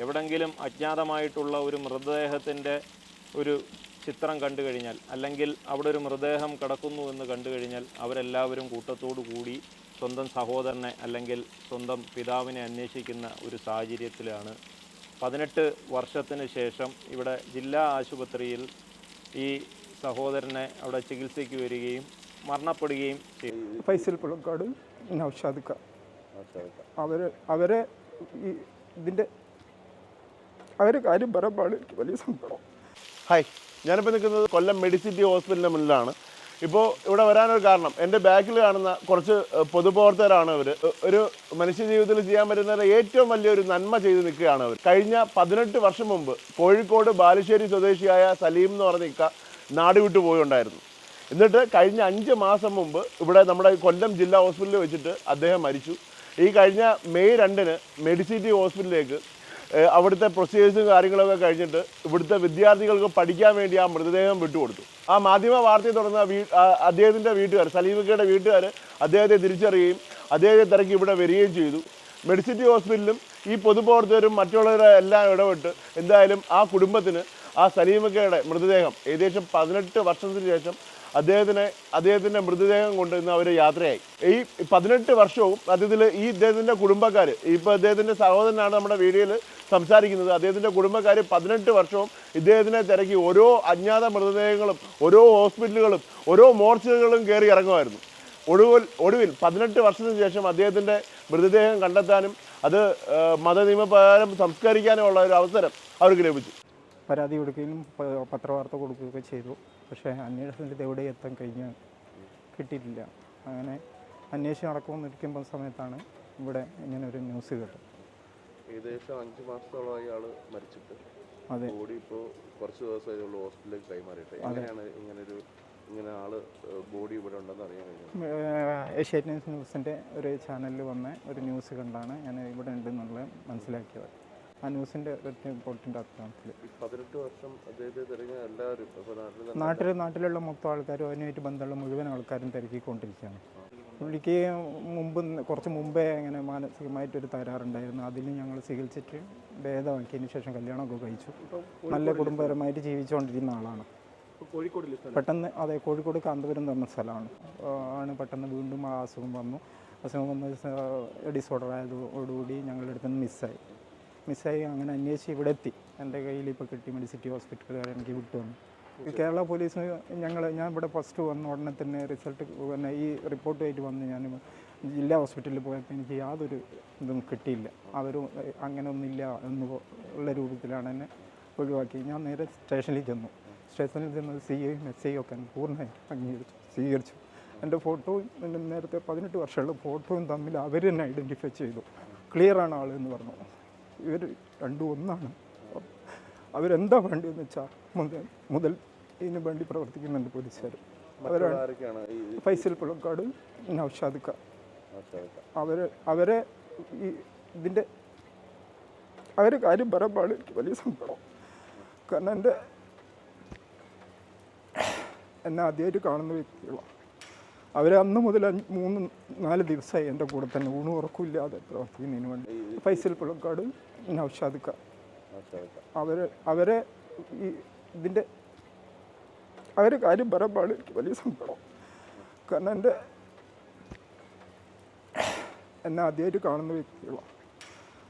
എവിടെങ്കിലും അജ്ഞാതമായിട്ടുള്ള ഒരു മൃതദേഹത്തിന്റെ ഒരു ചിത്രം കണ്ടു കഴിഞ്ഞാൽ അല്ലെങ്കിൽ അവിടെ ഒരു മൃതദേഹം കിടക്കുന്നു എന്ന് കണ്ടു കഴിഞ്ഞാൽ അവരെല്ലാവരും കൂട്ടത്തോടു കൂടി സ്വന്തം സഹോദരനെ അല്ലെങ്കിൽ സ്വന്തം പിതാവിനെ അന്വേഷിക്കുന്ന ഒരു സാഹചര്യത്തിലാണ്. പതിനെട്ട് വർഷത്തിന് ശേഷം ഇവിടെ ജില്ലാ ആശുപത്രിയിൽ ഈ സഹോദരനെ അവിടെ ചികിത്സയ്ക്ക് വരികയും മരണപ്പെടുകയും ചെയ്തു. ഫൈസൽ പുളക്കാട് നൗഷാദ് അവർ അവരെ ഈ ഇതിന്റെ അവരെ കാര്യം പറയുമ്പോൾ എനിക്ക് വലിയ സങ്കടം. ഹായ് ഞാനിപ്പോൾ നിൽക്കുന്നത് കൊല്ലം മെഡിസിറ്റി ഹോസ്പിറ്റലിന്റെ മുന്നിലാണ്. ഇപ്പോൾ ഇവിടെ വരാനൊരു കാരണം എന്റെ ബാക്കിൽ കാണുന്ന കുറച്ച് പൊതുപ്രവർത്തകരാണ് അവർ ഒരു മനുഷ്യ ജീവിതത്തിൽ ചെയ്യാൻ പറ്റുന്ന ഏറ്റവും വലിയൊരു നന്മ ചെയ്ത് നിൽക്കുകയാണ് അവർ കഴിഞ്ഞ പതിനെട്ട് വർഷം മുമ്പ് കോഴിക്കോട് ബാലുശ്ശേരി സ്വദേശിയായ സലീം എന്ന് പറഞ്ഞ ഇക്ക നാട് വിട്ടു പോയുണ്ടായിരുന്നു. എന്നിട്ട് കഴിഞ്ഞ അഞ്ച് മാസം മുമ്പ് ഇവിടെ നമ്മുടെ കൊല്ലം ജില്ലാ ഹോസ്പിറ്റലിൽ വെച്ചിട്ട് അദ്ദേഹം മരിച്ചു. ഈ കഴിഞ്ഞ മെയ് രണ്ടിന് മെഡിസിറ്റി ഹോസ്പിറ്റലിലേക്ക് അവിടുത്തെ പ്രൊസീജിയേഴ്സും കാര്യങ്ങളൊക്കെ കഴിഞ്ഞിട്ട് ഇവിടുത്തെ വിദ്യാർത്ഥികൾക്ക് പഠിക്കാൻ വേണ്ടി ആ മൃതദേഹം വിട്ടുകൊടുത്തു. ആ മാധ്യമ വാർത്തയെ തുടർന്ന് വീ അദ്ദേഹത്തിന്റെ വീട്ടുകാർ സലീമിക്കയുടെ വീട്ടുകാർ അദ്ദേഹത്തെ തിരിച്ചറിയുകയും അദ്ദേഹത്തെ തിരക്കി ഇവിടെ വരികയും ചെയ്തു. മെഡിസിറ്റി ഹോസ്പിറ്റലും ഈ പൊതുപ്രവർത്തകരും മറ്റുള്ളവരെ എല്ലാം ഇടപെട്ട് എന്തായാലും ആ കുടുംബത്തിന് ആ സലീമിക്കയുടെ മൃതദേഹം ഏകദേശം പതിനെട്ട് വർഷത്തിന് ശേഷം അദ്ദേഹത്തിനെ അദ്ദേഹത്തിന്റെ മൃതദേഹം കൊണ്ട് ഇന്ന് അവർ യാത്രയായി. ഈ പതിനെട്ട് വർഷവും അദ്ദേഹത്തിൽ ഈ ഇദ്ദേഹത്തിന്റെ കുടുംബക്കാർ ഇപ്പോൾ അദ്ദേഹത്തിന്റെ സഹോദരനാണ് നമ്മുടെ വീഡിയോയിൽ സംസാരിക്കുന്നത്. അദ്ദേഹത്തിന്റെ കുടുംബക്കാർ പതിനെട്ട് വർഷവും ഇദ്ദേഹത്തിനെ തിരക്കി. ഓരോ അജ്ഞാത മൃതദേഹങ്ങളും ഓരോ ഹോസ്പിറ്റലുകളും ഓരോ മോർച്ചറികളും കയറി ഇറങ്ങുമായിരുന്നു. ഒടുവിൽ ഒടുവിൽ പതിനെട്ട് വർഷത്തിന് ശേഷം അദ്ദേഹത്തിന്റെ മൃതദേഹം കണ്ടെത്താനും അത് മത മതനിയമപ്രകാരം സംസ്കരിക്കാനുമുള്ള ഒരു അവസരം അവർക്ക് ലഭിച്ചു. പരാതി കൊടുക്കുകയും പത്രവാർത്ത കൊടുക്കുകയൊക്കെ ചെയ്തു. പക്ഷേ അന്വേഷണത്തിൽ എവിടെ എത്താൻ കഴിഞ്ഞ കിട്ടിയിട്ടില്ല. അങ്ങനെ അന്വേഷണം നടക്കുമെന്നിരിക്കുമ്പോൾ സമയത്താണ് ഇവിടെ ഇങ്ങനെ ഒരു ന്യൂസ് കേട്ടത്. ഏകദേശം അഞ്ച് മാസത്തോളമായി ആൾ മരിച്ചിട്ട്. അതെ. ബോഡി ഇപ്പോൾ കുറച്ച് ദിവസമായി ഉള്ളൂ ഹോസ്പിറ്റലിലേക്ക് കൈമാറിയിട്ട്. അങ്ങനെയാണ് ഇങ്ങനൊരു ഇങ്ങനെ ആൾ ബോഡി ഇവിടെ ഉണ്ടെന്ന് അറിയാൻ കഴിഞ്ഞത്? ഏഷ്യാനെറ്റ് ന്യൂസിന്റെ ഒരു ചാനലിൽ വന്ന ഒരു ന്യൂസ് കണ്ടാണ് ഞാൻ ഇവിടെ ഉണ്ടെന്നുള്ളത് മനസ്സിലാക്കിയത്. ഈ പതിനെട്ട് വർഷം എല്ലാവരും നാട്ടിൽ നാട്ടിലുള്ള മൊത്തം ആൾക്കാരും അതിനുമായിട്ട് ബന്ധമുള്ള മുഴുവൻ ആൾക്കാരും തിരക്കിക്കൊണ്ടിരിക്കുകയാണ്. പുള്ളിക്ക് മുമ്പ് കുറച്ച് മുമ്പേ ഇങ്ങനെ മാനസികമായിട്ടൊരു തകരാറുണ്ടായിരുന്നു. അതിൽ ഞങ്ങൾ ചികിത്സിച്ച് ഭേദമാക്കിയതിന് ശേഷം കല്യാണമൊക്കെ കഴിച്ചു. നല്ല കുടുംബപരമായിട്ട് ജീവിച്ചുകൊണ്ടിരുന്ന ആളാണ്. പെട്ടെന്ന് അതെ കോഴിക്കോട് കാന്തപുരം എന്ന് പറഞ്ഞ സ്ഥലമാണ്. ആണ് പെട്ടെന്ന് വീണ്ടും ആ അസുഖം വന്നു. അസുഖം വന്ന ഡിസോർഡർ ആയതോടുകൂടി ഞങ്ങളുടെ അടുത്ത് നിന്ന് മിസ്സായി മിസ്സായി അങ്ങനെ അന്വേഷിച്ച് ഇവിടെ എത്തി എന്റെ കയ്യിൽ ഇപ്പോൾ കിട്ടി മെഡിസിറ്റി ഹോസ്പിറ്റലുകാർ എനിക്ക് വിട്ടു വന്നു. ഈ കേരള പോലീസ് ഞങ്ങൾ ഞാൻ ഇവിടെ ഫസ്റ്റ് വന്ന ഉടനെ തന്നെ റിസൾട്ട് പിന്നെ ഈ റിപ്പോർട്ടുമായിട്ട് വന്ന് ഞാൻ ജില്ലാ ഹോസ്പിറ്റലിൽ പോയപ്പോൾ എനിക്ക് യാതൊരു ഇതും കിട്ടിയില്ല. അവർ അങ്ങനെയൊന്നുമില്ല എന്ന് ഉള്ള രൂപത്തിലാണ് എന്നെ ഒഴിവാക്കി ഞാൻ നേരെ സ്റ്റേഷനിൽ ചെന്നു. സ്റ്റേഷനിൽ ചെന്ന് സി ഐയും എസ് ഐയും ഒക്കെ പൂർണമായിട്ട് അംഗീകരിച്ചു. സ്വീകരിച്ചു. എന്റെ ഫോട്ടോയും നേരത്തെ പതിനെട്ട് വർഷമുള്ള ഫോട്ടോയും തമ്മിൽ അവർ തന്നെ ഐഡന്റിഫൈ ചെയ്തു. ക്ലിയറാണ് ആൾ എന്ന് പറഞ്ഞു. ഇവർ രണ്ടും ഒന്നാണ്. അവരെന്താ വേണ്ടിയെന്ന് വെച്ചാൽ മുതൽ മുതൽ ഇതിനു വേണ്ടി പ്രവർത്തിക്കുന്നുണ്ട് പോലീസുകാർ അവരാണ് ഫൈസൽ പുളക്കാട് നൗഷാദ് ഖാൻ? അവരെ അവരെ ഈ ഇതിന്റെ അവരെ കാര്യം പറയുമ്പോൾ എനിക്ക് വലിയ സങ്കടം. കാരണം എന്റെ എന്നെ ആദ്യമായിട്ട് കാണുന്ന വ്യക്തികളാണ് അവർ അന്ന് മുതൽ മൂന്ന് നാല് ദിവസമായി എന്റെ കൂടെ തന്നെ. ഊണ് ഉറക്കമില്ലാതെ പ്രവർത്തിക്കുന്നതിന് വേണ്ടി. ഫൈസൽ പുളക്കാട് നൗഷാദ് അവർ അവരെ അവരെ ഈ ഇതിന്റെ അവരെ കാര്യം പറയുമ്പോൾ എനിക്ക് വലിയ സങ്കടം. കാരണം എന്റെ എന്നെ ആദ്യമായിട്ട് കാണുന്ന വ്യക്തികളാണ്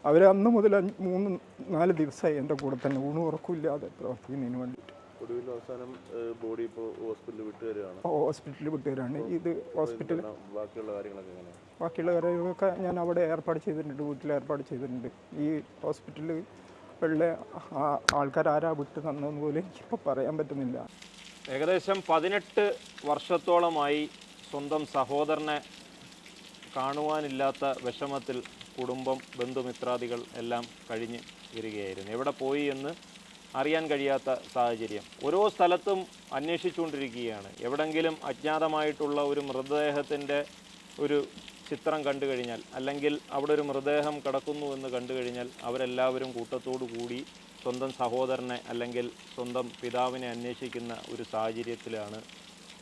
അവരെ അന്ന് മുതൽ മൂന്ന് നാല് ദിവസമായി എന്റെ കൂടെ തന്നെ. ഊണ് ഉറക്കമില്ലാതെ പ്രവർത്തിക്കുന്നതിന് വേണ്ടിയിട്ട്. ഒടുവിൽ അവസാനം ബോഡി ഇപ്പോൾ ഹോസ്പിറ്റലിൽ വിട്ടു തരികയാണ് ഹോസ്പിറ്റലിൽ ഇത് ഹോസ്പിറ്റൽ ബാക്കിയുള്ള കാര്യങ്ങളൊക്കെ എങ്ങനെയാണ് ബാക്കിയുള്ള കാര്യങ്ങളൊക്കെ ഞാൻ അവിടെ ഏർപ്പാട് ചെയ്തിട്ടുണ്ട് വീട്ടിൽ ഏർപ്പാട് ചെയ്തിട്ടുണ്ട്. ഈ ഹോസ്പിറ്റലിൽ ഉള്ള ആ- ആൾക്കാർ ആരാ വിട്ട് തന്നതെന്ന് പോലും എനിക്കിപ്പോൾ പറയാൻ പറ്റുന്നില്ല. ഏകദേശം പതിനെട്ട് വർഷത്തോളമായി സ്വന്തം സഹോദരനെ കാണുവാനില്ലാത്ത വിഷമത്തിൽ കുടുംബം ബന്ധുമിത്രാദികൾ എല്ലാം കഴിഞ്ഞ് വരികയായിരുന്നു എവിടെ പോയി എന്ന് അറിയാൻ കഴിയാത്ത സാഹചര്യം. ഓരോ സ്ഥലത്തും അന്വേഷിച്ചുകൊണ്ടിരിക്കുകയാണ്. എവിടെങ്കിലും അജ്ഞാതമായിട്ടുള്ള ഒരു മൃതദേഹത്തിന്റെ ഒരു ചിത്രം കണ്ടു കഴിഞ്ഞാൽ അല്ലെങ്കിൽ അവിടെ ഒരു മൃതദേഹം കിടക്കുന്നു എന്ന് കണ്ടു കഴിഞ്ഞാൽ അവരെല്ലാവരും കൂട്ടത്തോടു കൂടി സ്വന്തം സഹോദരനെ അല്ലെങ്കിൽ സ്വന്തം പിതാവിനെ അന്വേഷിക്കുന്ന ഒരു സാഹചര്യത്തിലാണ്.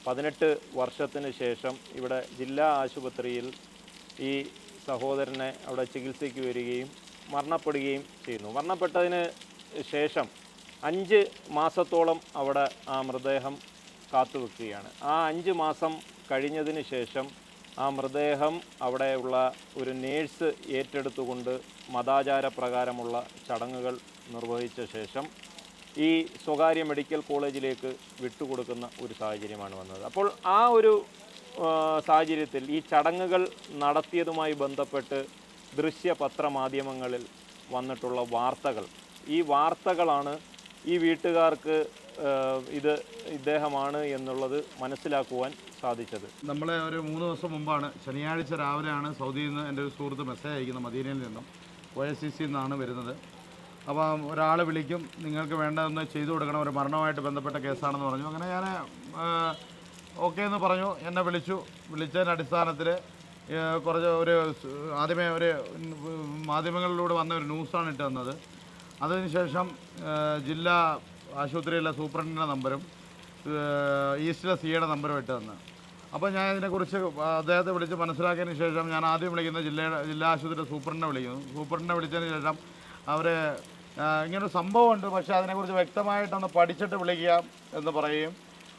പതിനെട്ട് വർഷത്തിന് ശേഷം ഇവിടെ ജില്ലാ ആശുപത്രിയിൽ ഈ സഹോദരനെ അവിടെ ചികിത്സയ്ക്ക് വരികയും മരണപ്പെടുകയും ചെയ്യുന്നു. മരണപ്പെട്ടതിന് ശേഷം അഞ്ച് മാസത്തോളം അവിടെ ആ മൃതദേഹം കാത്തുവെക്കുകയാണ്. ആ അഞ്ച് മാസം കഴിഞ്ഞതിന് ശേഷം ആ മൃതദേഹം അവിടെയുള്ള ഒരു നേഴ്സ് ഏറ്റെടുത്തുകൊണ്ട് മതാചാര പ്രകാരമുള്ള ചടങ്ങുകൾ നിർവഹിച്ച ശേഷം ഈ സ്വകാര്യ മെഡിക്കൽ കോളേജിലേക്ക് വിട്ടുകൊടുക്കുന്ന ഒരു സാഹചര്യമാണ് വന്നത്. അപ്പോൾ ആ ഒരു സാഹചര്യത്തിൽ ഈ ചടങ്ങുകൾ നടത്തിയതുമായി ബന്ധപ്പെട്ട് ദൃശ്യപത്ര മാധ്യമങ്ങളിൽ വന്നിട്ടുള്ള വാർത്തകൾ ഈ വാർത്തകളാണ് ഈ വീട്ടുകാർക്ക് ഇത് ഇദ്ദേഹമാണ് എന്നുള്ളത് മനസ്സിലാക്കുവാൻ സാധിച്ചത്. നമ്മളെ ഒരു മൂന്ന് ദിവസം മുമ്പാണ് ശനിയാഴ്ച രാവിലെയാണ് സൗദിയിൽ നിന്ന് എന്റെ ഒരു സുഹൃത്ത് മെസ്സേജ് അയക്കുന്നത് മദീനയിൽ നിന്നും. ഒ എസ് സി സി നിന്നാണ് വരുന്നത്. അപ്പം ഒരാൾ വിളിക്കും നിങ്ങൾക്ക് വേണ്ടതെന്ന് ചെയ്തു കൊടുക്കണം ഒരു മരണവുമായിട്ട് ബന്ധപ്പെട്ട കേസാണെന്ന് പറഞ്ഞു. അങ്ങനെ ഞാൻ ഓക്കെ എന്ന് പറഞ്ഞു എന്നെ വിളിച്ചു. വിളിച്ചതിന്റെ അടിസ്ഥാനത്തിൽ കുറച്ച് ഒരു ആദ്യമേ ഒരു മാധ്യമങ്ങളിലൂടെ വന്ന ഒരു ന്യൂസാണ് ഇട്ട് തന്നത്. അതിനുശേഷം ജില്ലാ ആശുപത്രിയിലെ സൂപ്രണ്ടിന്റെ നമ്പരും ഈസ്റ്റിലെ സിയുടെ നമ്പറും ഇട്ട് തന്നു. അപ്പോൾ ഞാൻ ഇതിനെക്കുറിച്ച് അദ്ദേഹത്തെ വിളിച്ച് മനസ്സിലാക്കിയതിന് ശേഷം ഞാൻ ആദ്യം വിളിക്കുന്ന ജില്ലയുടെ ജില്ലാ ആശുപത്രിയുടെ സൂപ്രണ്ടിനെ വിളിക്കുന്നു. സൂപ്രണ്ടിനെ വിളിച്ചതിന് ശേഷം അവർ ഇങ്ങനൊരു സംഭവമുണ്ട്. പക്ഷേ അതിനെക്കുറിച്ച് വ്യക്തമായിട്ടൊന്ന് പഠിച്ചിട്ട് വിളിക്കുക എന്ന് പറയുകയും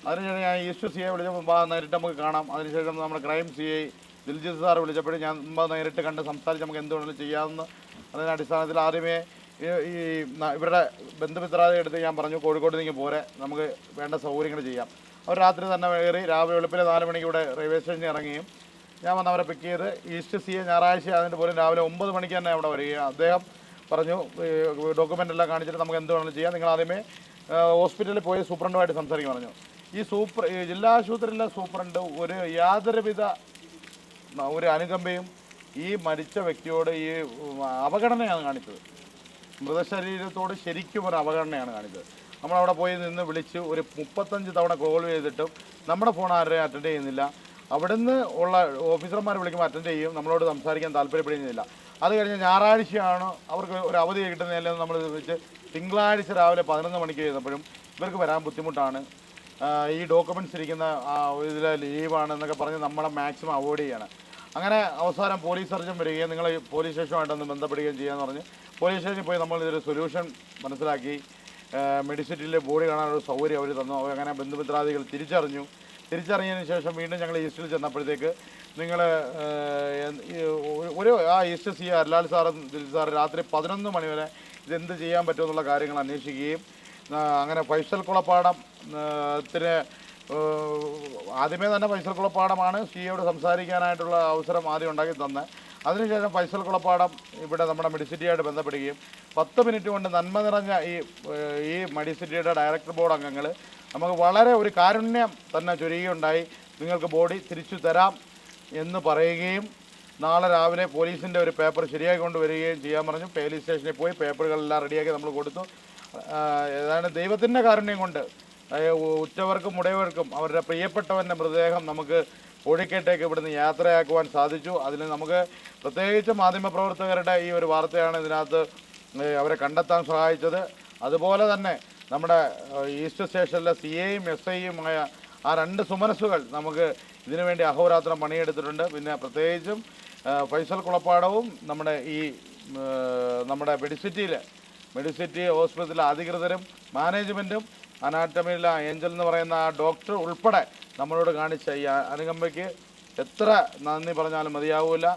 അതിനുശേഷം ഞാൻ ഈസ്റ്റ് സി ഐ വിളിച്ചപ്പോൾ നേരിട്ട് നമുക്ക് കാണാം. അതിനുശേഷം നമ്മുടെ crime C I Diljith sir വിളിച്ചപ്പോഴും ഞാൻ നേരിട്ട് കണ്ട് സംസാരിച്ച് നമുക്ക് എന്തുകൊണ്ടും ചെയ്യാമെന്ന് അതിന്റെ അടിസ്ഥാനത്തിൽ ആദ്യമേ ഈ ഇവരുടെ ബന്ധുമിത്രാതെ എടുത്ത് ഞാൻ പറഞ്ഞു കോഴിക്കോട് നിങ്ങൾ പോരെ നമുക്ക് വേണ്ട സൗകര്യങ്ങൾ ചെയ്യാം. അവർ രാത്രി തന്നെ കയറി രാവിലെ വെളുപ്പിലെ നാല് മണിക്ക് ഇവിടെ റെയിൽവേ സ്റ്റേഷനിൽ ഇറങ്ങുകയും ഞാൻ വന്ന് അവരെ പിക്ക് ചെയ്ത് ഈസ്റ്റ് സി ഞായറാഴ്ച അതിന്റെ പോലും രാവിലെ ഒമ്പത് മണിക്ക് തന്നെ അവിടെ വരികയും അദ്ദേഹം പറഞ്ഞു ഡോക്യുമെന്റ് എല്ലാം കാണിച്ചിട്ട് നമുക്ക് എന്ത് വേണമെങ്കിലും ചെയ്യാം. നിങ്ങൾ ആദ്യമേ ഹോസ്പിറ്റലിൽ പോയി സൂപ്രണ്ടുമായിട്ട് സംസാരിക്കാൻ പറഞ്ഞു. ഈ ഈ ജില്ലാ ആശുപത്രിയിലെ സൂപ്രണ്ട് ഒരു യാതൊരുവിധ ഒരു അനുകമ്പയും ഈ മരിച്ച വ്യക്തിയോട് ഈ അവഗണനയാണ് കാണിച്ചത്. മൃതശരീരത്തോട് ശരിക്കും ഒരു അവഗണനയാണ് കാണിച്ചത്. നമ്മളവിടെ പോയി നിന്ന് വിളിച്ച് ഒരു മുപ്പത്തഞ്ച് തവണ കോൾ ചെയ്തിട്ടും നമ്മുടെ ഫോൺ ആരെയും അറ്റൻഡ് ചെയ്യുന്നില്ല. അവിടുന്ന് ഉള്ള ഓഫീസർമാർ വിളിക്കുമ്പോൾ അറ്റൻഡ് ചെയ്യും. നമ്മളോട് സംസാരിക്കാൻ താല്പര്യപ്പെടുന്നില്ല. അത് കഴിഞ്ഞ് ഞായറാഴ്ചയാണ് അവർക്ക് ഒരു അവധി കിട്ടുന്നതല്ലെന്ന് നമ്മൾ വെച്ച് തിങ്കളാഴ്ച രാവിലെ പതിനൊന്ന് മണിക്ക് ചെയ്തപ്പോഴും ഇവർക്ക് വരാൻ ബുദ്ധിമുട്ടാണ്. ഈ ഡോക്യുമെന്റ്സ് ഇരിക്കുന്ന ഇതിൽ ലീവാണ് എന്നൊക്കെ പറഞ്ഞ് നമ്മളെ മാക്സിമം അവോയ്ഡ് ചെയ്യാണ്. അങ്ങനെ അവസാനം പോലീസ് സർജൻ വരികയും നിങ്ങൾ പോലീസ് സ്റ്റേഷനുമായിട്ടൊന്ന് ബന്ധപ്പെടുകയും ചെയ്യാമെന്ന് പറഞ്ഞ് പോലീസ് സ്റ്റേഷനിൽ പോയി നമ്മൾ ഇതൊരു സൊല്യൂഷൻ മനസ്സിലാക്കി മെഡിസിറ്റിയിലെ ബോഡി കാണാനൊരു സൗകര്യം അവർ തന്നു. അങ്ങനെ ബന്ധുമിത്രാദികൾ തിരിച്ചറിഞ്ഞു. തിരിച്ചറിഞ്ഞതിന് ശേഷം വീണ്ടും ഞങ്ങൾ ഈസ്റ്റിൽ ചെന്നപ്പോഴത്തേക്ക് നിങ്ങൾ ഒരു ആ ഈസ്റ്റ് സി അല്ലാൽ സാറും ദിലീപ് സാർ രാത്രി പതിനൊന്ന് മണി വരെ ഇതെന്ത് ചെയ്യാൻ പറ്റുമെന്നുള്ള കാര്യങ്ങൾ അന്വേഷിക്കുകയും അങ്ങനെ ഫൈസൽ കുളപ്പാടം ത്തിന് ആദ്യമേ തന്നെ ഫൈസൽ കുളപ്പാടമാണ് സി എയോട് സംസാരിക്കാനായിട്ടുള്ള അവസരം ആദ്യം ഉണ്ടാക്കി തന്നെ. അതിനുശേഷം ഫൈസൽ കുളപ്പാടം ഇവിടെ നമ്മുടെ മെഡിസിറ്റിയായിട്ട് ബന്ധപ്പെടുകയും പത്ത് മിനിറ്റ് കൊണ്ട് നന്മ നിറഞ്ഞ ഈ ഈ മെഡിസിറ്റിയുടെ ഡയറക്ടർ ബോർഡ് അംഗങ്ങൾ നമുക്ക് വളരെ ഒരു കാരുണ്യം തന്നെ ചൊരിയുകയുണ്ടായി. നിങ്ങൾക്ക് ബോഡി തിരിച്ചു തരാം എന്ന് പറയുകയും നാളെ രാവിലെ പോലീസിന്റെ ഒരു പേപ്പർ ശരിയാക്കി കൊണ്ടുവരികയും ചെയ്യാൻ പറഞ്ഞു. പോലീസ് സ്റ്റേഷനിൽ പോയി പേപ്പറുകളെല്ലാം റെഡിയാക്കി നമ്മൾ കൊടുത്തു. ഏതാണ് ദൈവത്തിന്റെ കാരുണ്യം കൊണ്ട് ഉറ്റവർക്കും ഉടയവർക്കും അവരുടെ പ്രിയപ്പെട്ടവന്റെ മൃതദേഹം നമുക്ക് കോഴിക്കേട്ടേക്ക് ഇവിടുന്ന് യാത്രയാക്കുവാൻ സാധിച്ചു. അതിൽ നമുക്ക് പ്രത്യേകിച്ച് മാധ്യമപ്രവർത്തകരുടെ ഈ ഒരു വാർത്തയാണ് ഇതിനകത്ത് അവരെ കണ്ടെത്താൻ സഹായിച്ചത്. അതുപോലെ തന്നെ നമ്മുടെ ഈസ്റ്റ് സ്റ്റേഷനിലെ സി എയും എസ് ഐയുമായ ആ രണ്ട് സുമനസ്സുകൾ നമുക്ക് ഇതിനു വേണ്ടി അഹോരാത്രം പണിയെടുത്തിട്ടുണ്ട്. പിന്നെ പ്രത്യേകിച്ചും ഫൈസൽ കുളപ്പാടവും നമ്മുടെ ഈ നമ്മുടെ മെഡിസിറ്റിയിലെ മെഡിസിറ്റി ഹോസ്പിറ്റലിലെ അധികൃതരും മാനേജ്മെന്റും അനാറ്റമിയിലെ ഏഞ്ചൽ എന്ന് പറയുന്ന ആ ഡോക്ടർ ഉൾപ്പെടെ നമ്മളോട് കാണിച്ച ഈ അനുകമ്പയ്ക്ക് എത്ര നന്ദി പറഞ്ഞാലും മതിയാവില്ല